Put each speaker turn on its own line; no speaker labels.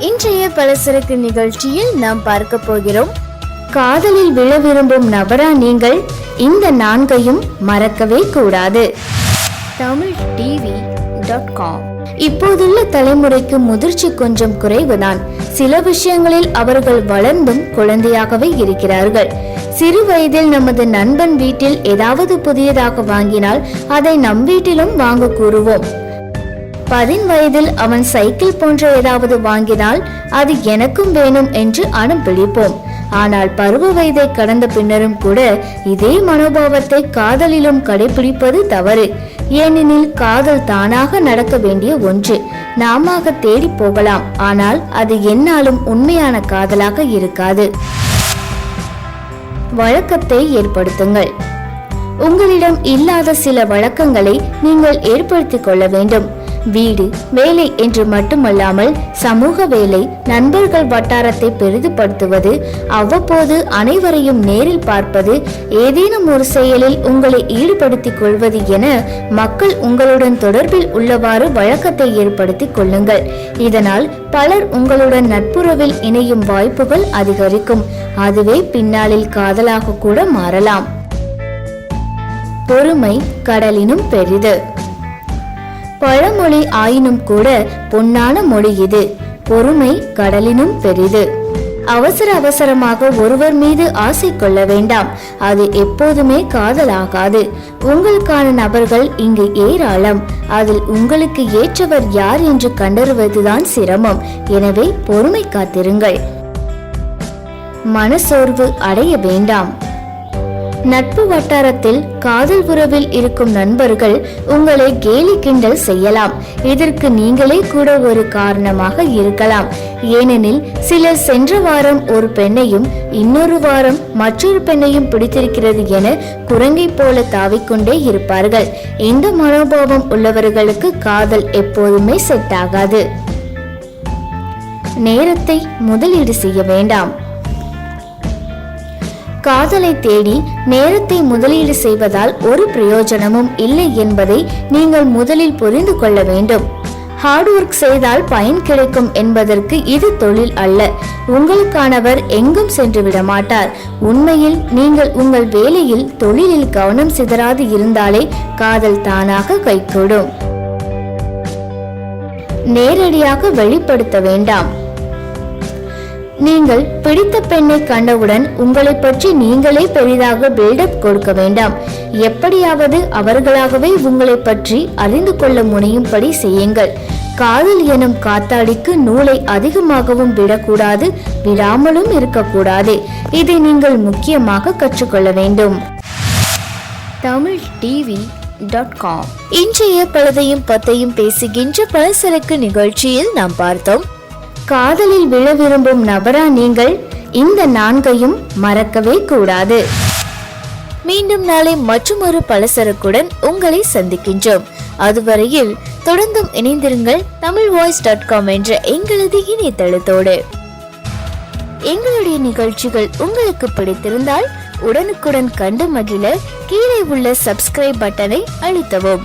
இன்றைய பலசரக்கு நிகழ்ச்சியில் நாம் பார்க்க போகிறோம். காதலில் விழ விரும்பும் நபரா நீங்கள் இந்த நான்கையும் மறக்கவே கூடாது. தமிழ் டிவி டாட் காம் இப்போதுள்ள தலைமுறைக்கு முதிர்ச்சி கொஞ்சம் குறைவுதான் சில விஷயங்களில் அவர்கள் வளர்ந்தும் குழந்தையாகவே இருக்கிறார்கள். சிறு வயதில் நமது நண்பன் வீட்டில் ஏதாவது புதியதாக வாங்கினால் அதை நம் வீட்டிலும் வாங்க கூறுவோம். பதின் வயதில் அவன் சைக்கிள் போன்ற ஏதாவது வாங்கினால் அது எனக்கும் வேணும் என்று அடம் பிடிப்போம். ஆனால் பருவ வயதை கடந்த பின்னரும் கூட இதே மனோபாவத்தை காதலிலும் கடைபிடிப்பது தவறு. ஏனெனில் காதல் தானாக நடக்க வேண்டிய ஒன்று. நாம தேடி போகலாம். ஆனால் அது என்னாலும் உண்மையான காதலாக இருக்காது. வழக்கத்தை ஏற்படுத்துங்கள். உங்களிடம் இல்லாத சில வழக்கங்களை நீங்கள் ஏற்படுத்திக் கொள்ள வேண்டும். வீடு வேலை என்று மட்டுமல்லாமல் சமூக வேலை நண்பர்கள் வட்டாரத்தை பெரிதுபடுத்துவது அவ்வப்போது அனைவரையும் நேரில் பார்ப்பது ஏதேனும் ஒரு செயலில் உங்களை ஈடுபடுத்திக் கொள்வது என மக்கள் உங்களுடன் தொடர்பில் உள்ளவாறு வழக்கத்தை ஏற்படுத்திக் கொள்ளுங்கள். இதனால் பலர் உங்களுடன் நட்புறவில் இணையும் வாய்ப்புகள் அதிகரிக்கும். அதுவே பின்னாளில் காதலாக கூட மாறலாம். பொறுமை கடலினும் பெரிது. பழமொழி ஆயினும் கூட பொன்னான மொழி இது. பொறுமை கடலினும் பெரிது. அவசர அவசரமாக ஒருவர் மீது ஆசை கொள்ள வேண்டாம். அது எப்போதுமே காதலாகாது. உங்களுக்கான நபர்கள் இங்கு ஏராளம். அதில் உங்களுக்கு ஏற்றவர் யார் என்று கண்டறிவதுதான் சிரமம். எனவே பொறுமை காத்திருங்கள். மனசோர்வு அடைய வேண்டாம். நட்பு வட்டாரத்தில் காதல் உறவில் இருக்கும் நண்பர்கள் உங்களை கேலி கிண்டல் செய்யலாம். இதற்கு நீங்களே கூட ஒரு காரணமாக இருக்கலாம். ஏனெனில் சிலர் சென்ற வாரம் ஒரு பெண்ணையும் இன்னொரு வாரம் மற்றொரு பெண்ணையும் பிடித்திருக்கிறது என குரங்கை போல தாவிக்கொண்டே இருப்பார்கள். இந்த மனோபாவம் உள்ளவர்களுக்கு காதல் எப்போதுமே செட் ஆகாது. நேரத்தை முதலீடு செய்ய வேண்டாம். காதலை தேடி நேரத்தை முதலீடு செய்வதால் ஒரு பிரயோஜனமும் இல்லை என்பதை நீங்கள் முதலில் புரிந்து கொள்ள வேண்டும். ஹார்ட் ஒர்க் செய்தால் பயன் கிடைக்கும் என்பதற்கு இது தொழில் அல்ல. உங்களுக்கானவர் எங்கும் சென்று விட மாட்டார். உண்மையில் நீங்கள் உங்கள் வேலையில் தொழிலில் கவனம் சிதறாது இருந்தாலே காதல் தானாக கைகூடும். நேரடியாக வெளிப்படுத்த வேண்டாம். நீங்கள் பிடித்த பெண்ணை கண்டவுடன் உங்களை பற்றி நீங்களே பெரிதாக பில்டப் கொடுக்க வேண்டாம். எப்படியாவது அவர்களாகவே உங்களை பற்றி அறிந்து கொள்ள முனையும்படி செய்யுங்கள். காதல் எனும் காத்தாடிக்கு நூலை அதிகமாகவும் விடக்கூடாது விடாமலும் இருக்கக்கூடாது. இதை நீங்கள் முக்கியமாக கற்றுக்கொள்ள வேண்டும். தமிழ் டிவி டாட் காம் இன்றைய பழுதையும் பத்தையும் பேசுகின்ற பலசரக்கு நிகழ்ச்சியில் நாம் பார்த்தோம். காதலில் விழ விரும்பும் நபரா நீங்கள் இந்த நான்கையும் மறக்கவே கூடாது. மீண்டும் நாளை மற்றொரு பலசரக்குடன் உங்களை சந்திக்கின்றோம். அதுவரையில் தொடர்ந்தும் இணைந்திருங்கள் தமிழ் வாய்ஸ் டாட் காம் என்ற எங்களது இணையதளத்தோடு. எங்களுடைய நிகழ்ச்சிகள் உங்களுக்கு பிடித்திருந்தால் உடனுக்குடன் கண்டு மகிழ கீழே உள்ள சப்ஸ்கிரைப் பட்டனை அழுத்தவும்.